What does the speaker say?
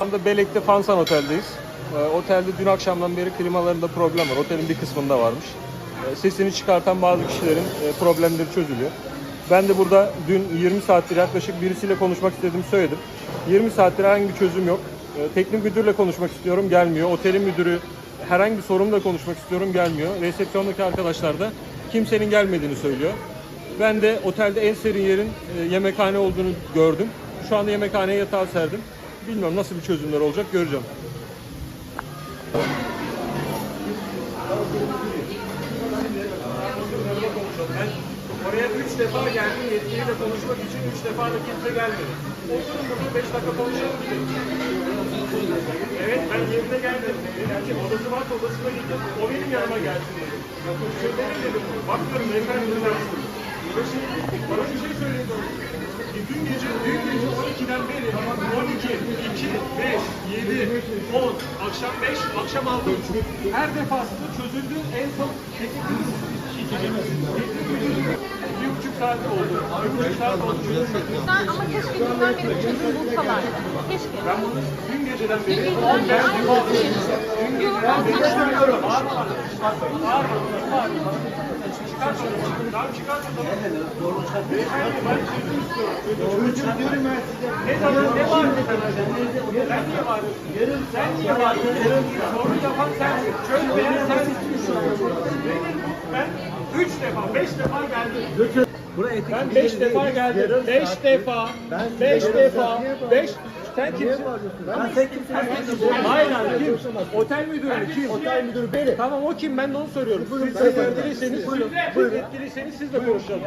anda Belek'te Fansan Otel'deyiz. Ee, otelde dün akşamdan beri klimalarında problem var. Otelin bir kısmında varmış. Ee, sesini çıkartan bazı kişilerin e, problemleri çözülüyor. Ben de burada dün 20 saattir yaklaşık birisiyle konuşmak istediğimi söyledim. 20 saattir herhangi bir çözüm yok. Ee, teknik müdürle konuşmak istiyorum, gelmiyor. Otelin müdürü herhangi bir sorunla konuşmak istiyorum, gelmiyor. Resepsiyondaki arkadaşlar da kimsenin gelmediğini söylüyor. Ben de otelde en serin yerin e, yemekhane olduğunu gördüm. Şu anda yemekhaneye yatağı serdim. Bilmiyorum nasıl bir çözümler olacak göreceğim. Oraya üç defa geldim yetkiliyle konuşmak için üç defa da kimse gelmedi. Oturun burada beş dakika konuşalım dedim. Evet ben yerine geldim. Yani odası varsa odasına gittim. O benim yanıma gelsin dedim. Söyledim dedim. Bakıyorum beyefendi 2, 5, 7, 10, akşam 5, akşam 6. Her defasında çözüldü. En son teknik bir buçuk saat oldu. Bir buçuk saat oldu. Ben ama keşke dünden beri çözüm bulsalar. Keşke. Ben bunu dün geceden beri Dün geceden beri aynı şey. Çünkü söylüyorum. Ben diyorum size. Ne zaman ne var ne Sen niye bağırıyorsun? Sen niye bağırıyorsun? Sorun yapan sensin. Çözmeyen sensin. Ben üç defa, beş defa geldim. Ben beş defa geldim. Beş defa. Beş defa. Beş. Sen kimsin? Ben sen kimsin? Hayır hayır kim? Otel müdürü mü? Kim? Otel müdürü benim. Tamam o kim? Ben de onu soruyorum. Siz buyurun. siz yetkiliyseniz siz de konuşalım.